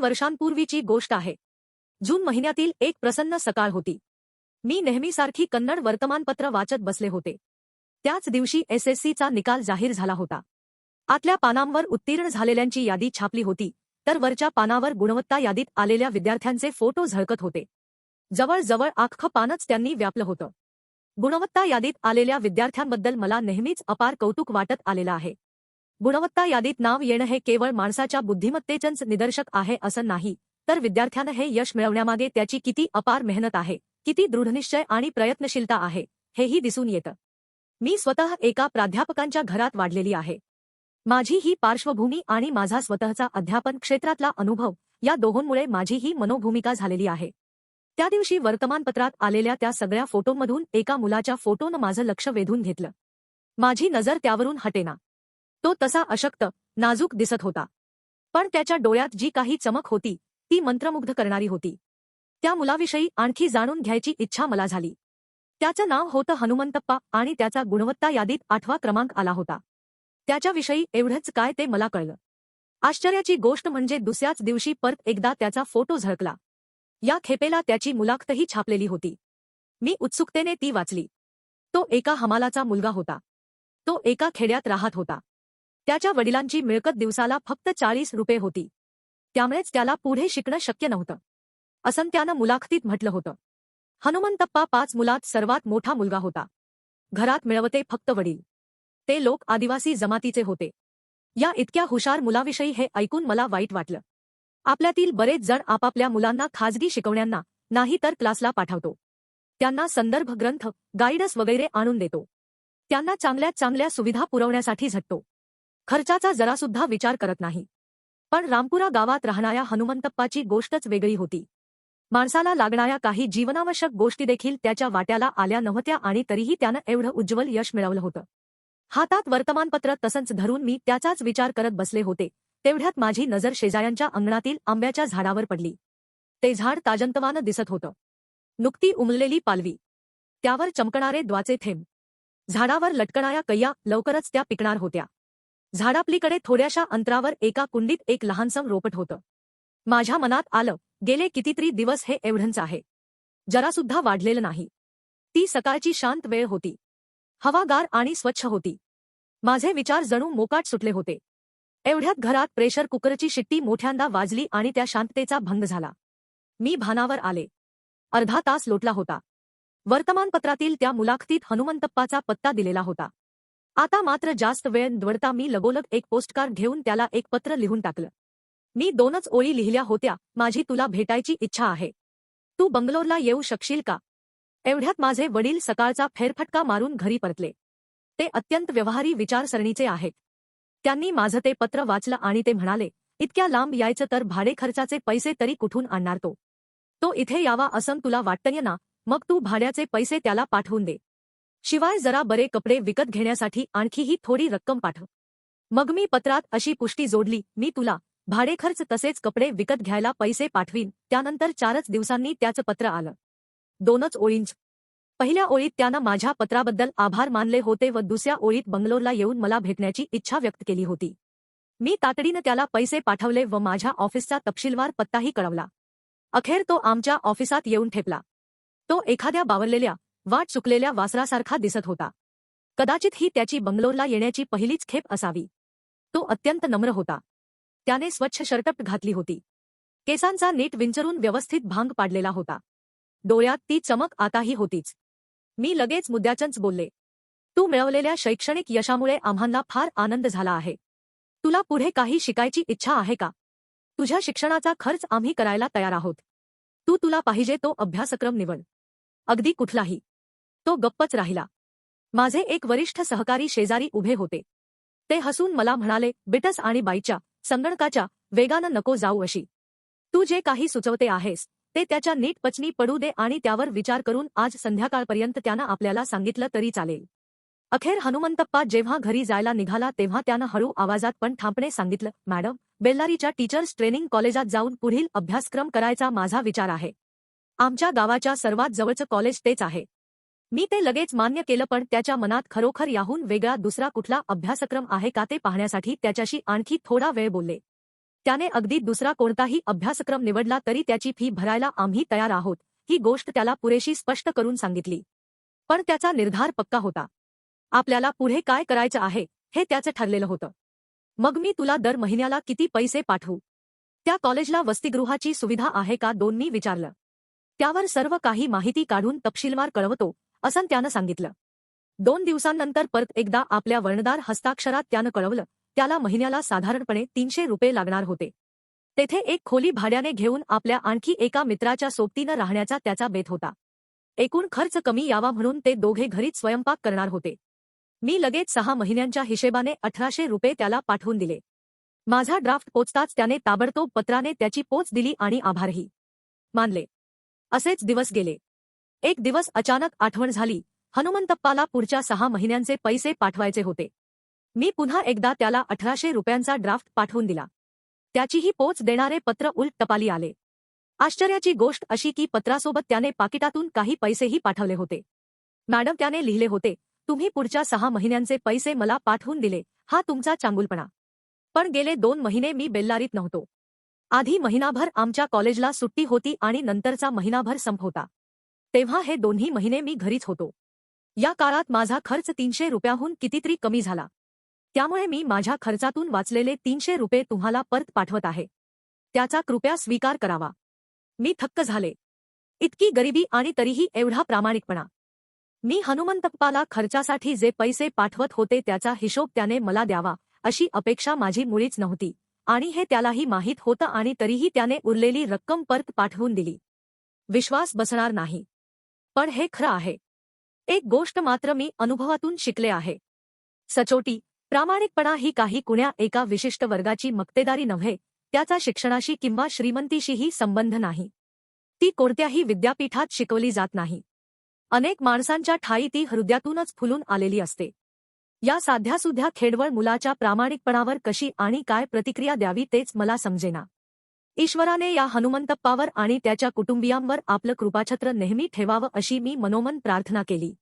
वर्षांपूर्वीची गोष्ट आहे. जून महिन्यातील एक प्रसन्न सकाळ होती. मी नेहमीसारखी कन्नड वर्तमानपत्र वाचत बसले होते. त्याच दिवशी एसएससीचा निकाल जाहीर झाला होता. आतल्या पानांवर उत्तीर्ण झालेल्यांची यादी छापली होती तर वरच्या पानावर गुणवत्ता यादीत आलेल्या विद्यार्थ्यांचे फोटो झळकत होते. जवळजवळ आख्खं पानच त्यांनी व्यापलं होतं. गुणवत्ता यादीत आलेल्या विद्यार्थ्यांबद्दल मला नेहमीच अपार कौतुक वाटत आलेलं आहे. गुणवत्ता यादीत नाव येणं हे केवळ माणसाच्या बुद्धिमत्तेचंच निदर्शक आहे असं नाही. तर विद्यार्थ्यानं हे यश मिळवण्यामागे त्याची किती अपार मेहनत आहे किती दृढनिश्चय आणि प्रयत्नशीलता आहे हेही दिसून येतं. मी स्वतः एका प्राध्यापकांच्या घरात वाढलेली आहे. माझी ही पार्श्वभूमी आणि माझा स्वतःचा अध्यापन क्षेत्रातला अनुभव या दोहोंमुळे माझी ही मनोभूमिका झालेली आहे. त्या दिवशी वर्तमानपत्रात आलेल्या त्या सगळ्या फोटोंमधून एका मुलाच्या फोटोनं माझं लक्ष वेधून घेतलं. माझी नजर त्यावरून हटेना. तो तसा अशक्त नाजूक दिसत होता. पण त्याच्या डोळ्यात जी काही चमक होती ती मंत्रमुग्ध करणारी होती. त्या मुलाविषयी आणखी जाणून घ्यायची इच्छा मला झाली. त्याचं नाव होतं हनुमंतप्पा आणि त्याचा गुणवत्ता यादीत आठवा क्रमांक आला होता. त्याच्याविषयी एवढंच काय ते मला कळलं. आश्चर्याची गोष्ट म्हणजे दुसऱ्याच दिवशी परत एकदा त्याचा फोटो झळकला. या खेपेला त्याची मुलाखतही छापलेली होती. मी उत्सुकतेने ती वाचली. तो एका हमालाचा मुलगा होता. तो एका खेड्यात राहत होता. त्याच्या वडिलांची मिळकत दिवसाला फक्त चाळीस रुपये होती. त्यामुळेच त्याला पुढे शिकणं शक्य नव्हतं. असं त्यानं मुलाखतीत म्हटलं होतं. हनुमंतप्पा पाच मुलात सर्वात मोठा मुलगा होता. घरात मिळवते फक्त वडील. ते लोक आदिवासी जमातीचे होते. या इतक्या हुशार मुलाविषयी हे ऐकून मला वाईट वाटलं. आपल्यातील बरेच जण आपापल्या मुलांना खाजगी शिकवण्यांना नाही तर क्लासला पाठवतो. त्यांना संदर्भ ग्रंथ गाईडस वगैरे आणून देतो. त्यांना चांगल्यात चांगल्या सुविधा पुरवण्यासाठी झटतो. खर्चाचा जरासुद्धा विचार करत नाही. पण रामपुरा गावात राहणाऱ्या हनुमंतप्पाची गोष्टच वेगळी होती. माणसाला लागणाऱ्या काही जीवनावश्यक गोष्टी देखील त्याच्या वाट्याला आल्या नव्हत्या आणि तरीही त्यानं एवढं उज्ज्वल यश मिळवलं होतं. हातात वर्तमानपत्र तसंच धरून मी त्याचाच विचार करत बसले होते तेवढ्यात माझी नजर शेजाऱ्यांच्या अंगणातील आंब्याच्या झाडावर पडली. ते झाड ताजंतवानं दिसत होतं. नुकती उमललेली पालवी. त्यावर चमकणारे द्वाचे थेंब. झाडावर लटकणाऱ्या कैया लवकरच त्या पिकणार होत्या. झाडापलीकडे थोड्याशा अंतरावर एका कुंडीत एक लहानसं रोपट होतं. माझ्या मनात आलं गेले कितीतरी दिवस हे एवढंच आहे. जरासुद्धा वाढलेलं नाही. ती सकाळची शांत वेळ होती. हवागार आणि स्वच्छ होती. माझे विचार जणू मोकाट सुटले होते. एवढ्यात घरात प्रेशर कुकरची शिट्टी मोठ्यांदा वाजली आणि त्या शांततेचा भंग झाला. मी भानावर आले. अर्धा तास लोटला होता. वर्तमानपत्रातील त्या मुलाखतीत हनुमंतप्पाचा पत्ता दिलेला होता. आता मात्र जास्त वेळ निवडता मी लगोलग एक पोस्टकार्ड घेऊन त्याला एक पत्र लिहून टाकलं. मी दोनच ओळी लिहिल्या होत्या. माझी तुला भेटायची इच्छा आहे. तू बंगलोरला येऊ शकशील का? एवढ्यात माझे वडील सकाळचा फेरफटका मारून घरी परतले. ते अत्यंत व्यवहारी विचारसरणीचे आहेत. त्यांनी माझं ते पत्र वाचलं आणि ते म्हणाले इतक्या लांब यायचं तर भाडे खर्चाचे पैसे तरी कुठून आणणार तो? तो इथे यावा असं तुला वाटतंय ना? मग तू भाड्याचे पैसे त्याला पाठवून दे. शिवाय जरा बरे कपडे विकत घेण्यासाठी आणखीही थोडी रक्कम पाठव मग मी पत्रात अशी पुष्टी जोडली मी तुला भाडेखर्च तसेच कपडे विकत घ्यायला पैसे पाठवीन त्यानंतर चारच दिवसांनी त्याचं पत्र आलं. दोनच ओळींच. पहिल्या ओळीत त्यानं माझ्या पत्राबद्दल आभार मानले होते व दुसऱ्या ओळीत बंगलोरला येऊन मला भेटण्याची इच्छा व्यक्त केली होती. मी तातडीनं त्याला पैसे पाठवले व माझ्या ऑफिसचा तपशीलवार पत्ताही कळवला. अखेर तो आमच्या ऑफिसात येऊन ठेपला. तो एखाद्या बावरलेल्या वाट चुकलेल्या वासरासारखा दिसत होता. कदाचित ही त्याची बंगलोरला येण्याची पहिलीच खेप असावी. तो अत्यंत नम्र होता. त्याने स्वच्छ शर्टप घातली होती. केसांचा नीट विंचरून व्यवस्थित भांग पाडलेला होता. डोळ्यात ती चमक आताही होतीच. मी लगेच मुद्द्याचंच बोलले. तू मिळवलेल्या शैक्षणिक यशामुळे आम्हांना फार आनंद झाला आहे. तुला पुढे काही शिकायची इच्छा आहे का? तुझ्या शिक्षणाचा खर्च आम्ही करायला तयार आहोत. तू तुला पाहिजे तो अभ्यासक्रम निवड. अगदी कुठलाही. तो गप्पच राहिला. माझे एक वरिष्ठ सहकारी शेजारी उभे होते. ते हसून मला म्हणाले बिटस आणि बाईच्या संगणकाच्या वेगानं नको जाऊ अशी. तू जे काही सुचवते आहेस ते त्याच्या नीट पचनी पडू दे आणि त्यावर विचार करून आज संध्याकाळपर्यंत त्यानं आपल्याला सांगितलं तरी चालेल. अखेर हनुमंतप्पा जेव्हा घरी जायला निघाला तेव्हा त्यानं हळू आवाजात पण ठापणे सांगितलं मॅडम बेल्लारीच्या टीचर्स ट्रेनिंग कॉलेजात जाऊन पुढील अभ्यासक्रम करायचा माझा विचार आहे. आमच्या गावाच्या सर्वात जवळचं कॉलेज तेच आहे. मी ते लगेच मान्य केलं पण त्याच्या मनात खरोखर याहून वेगळा दुसरा कुठला अभ्यासक्रम आहे का ते पाहण्यासाठी त्याच्याशी आणखी थोडा वेळ बोलले. त्याने अगदी दुसरा कोणताही अभ्यासक्रम निवडला तरी त्याची फी भरायला आम्ही तयार आहोत ही गोष्ट त्याला पुरेशी स्पष्ट करून सांगितली. पण त्याचा निर्धार पक्का होता. आपल्याला पुढे काय करायचं आहे हे त्याचं ठरलेलं होतं. मग मी तुला दर महिन्याला किती पैसे पाठवू? त्या कॉलेजला वसतिगृहाची सुविधा आहे का दोन मी विचारलं. त्यावर सर्व काही माहिती काढून तपशीलवार कळवतो असं त्यानं सांगितलं. दोन दिवसांनंतर परत एकदा आपल्या वर्णदार हस्ताक्षरात त्यानं कळवलं त्याला महिन्याला साधारणपणे तीनशे रुपये लागणार होते. तेथे एक खोली भाड्याने घेऊन आपल्या आणखी एका मित्राच्या सोबतीनं राहण्याचा त्याचा बेत होता. एकूण खर्च कमी यावा म्हणून ते दोघे घरीच स्वयंपाक करणार होते. मी लगेच सहा महिन्यांच्या हिशेबाने अठराशे रुपये त्याला पाठवून दिले. माझा ड्राफ्ट पोचताच त्याने ताबडतोब पत्राने त्याची पोच दिली आणि आभारही मानले. असेच दिवस गेले. एक दिवस अचानक आठवण झाली. हनुमंतप्पाला पुढच्या सहा महिन्यांचे पैसे पाठवायचे होते. मी पुन्हा एकदा त्याला अठराशे रुपयांचा ड्राफ्ट पाठवून दिला. त्याचीही पोच देणारे पत्र उलट टपाली आले. आश्चर्याची गोष्ट अशी की पत्रासोबत त्याने पाकिटातून काही पैसेही पाठवले होते. मॅडम त्याने लिहिले होते तुम्ही पुढच्या सहा महिन्यांचे पैसे मला पाठवून दिले हा तुमचा चांगुलपणा. पण गेले दोन महिने मी बेल्लारीत नव्हतो. आधी महिनाभर आमच्या कॉलेजला सुट्टी होती आणि नंतरचा महिनाभर संप होता. तेव्हा हे दोन्ही महिने मी घरीच होतो. या काळात माझा खर्च तीनशे रुपयाहून कितीतरी कमी झाला. त्यामुळे मी माझ्या खर्चातून वाचलेले तीनशे रुपये तुम्हाला परत पाठवत आहे. त्याचा कृपया स्वीकार करावा. मी थक्क झाले. इतकी गरिबी आणि तरीही एवढा प्रामाणिकपणा. मी हनुमंतप्पाला खर्चासाठी जे पैसे पाठवत होते त्याचा हिशोब त्याने मला द्यावा अशी अपेक्षा माझी मुळीच नव्हती. आणि हे त्यालाही माहीत होतं आणि तरीही त्याने उरलेली रक्कम परत पाठवून दिली. विश्वास बसणार नाही. पण हे खरं आहे. एक गोष्ट मात्र मी अनुभवातून शिकले आहे. सचोटी प्रामाणिकपणा ही काही कुण्या एका विशिष्ट वर्गाची मक्तेदारी नव्हे त्याचा शिक्षणाशी किंवा श्रीमंतीशीही संबंध नाही. ती कोणत्याही विद्यापीठात शिकवली जात नाही. अनेक माणसांच्या ठाई ती हृदयातूनच फुलून आलेली असते. या साध्यासुध्या खेडवळ मुलाच्या प्रामाणिकपणावर कशी आणि काय प्रतिक्रिया द्यावी तेच मला समजेना. ईश्वराने या हनुमंतप्पावर आणि त्याच्या कुटुंबियांवर आपलं कृपाछत्र नेहमी ठेवावं अशी मी मनोमन प्रार्थना केली.